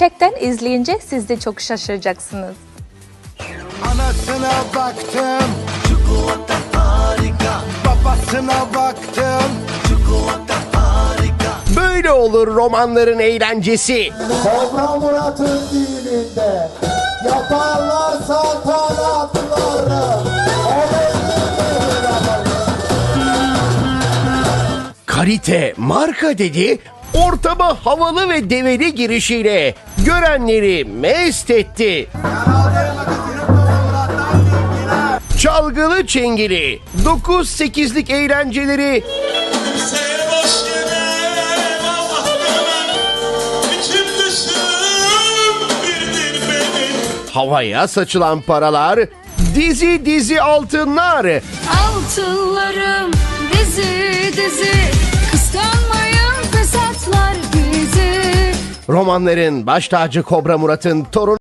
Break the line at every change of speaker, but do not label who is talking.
Gerçekten izleyince siz de çok şaşıracaksınız.
Anasına baktım Çikolata harika Babasına baktım Çikolata harika
Böyle olur romanların eğlencesi.
Kobra Murat'ın düğününde yaparlar saltanatları.
Kalite, marka dedi, ortama havalı ve develi girişiyle görenleri mest etti. Çalgılı çengeli, 9-8'lik eğlenceleri. Havaya saçılan paralar, dizi dizi altınlar,
Altınlarım dizi dizi
romanların baş tacı Kobra Murat'ın torun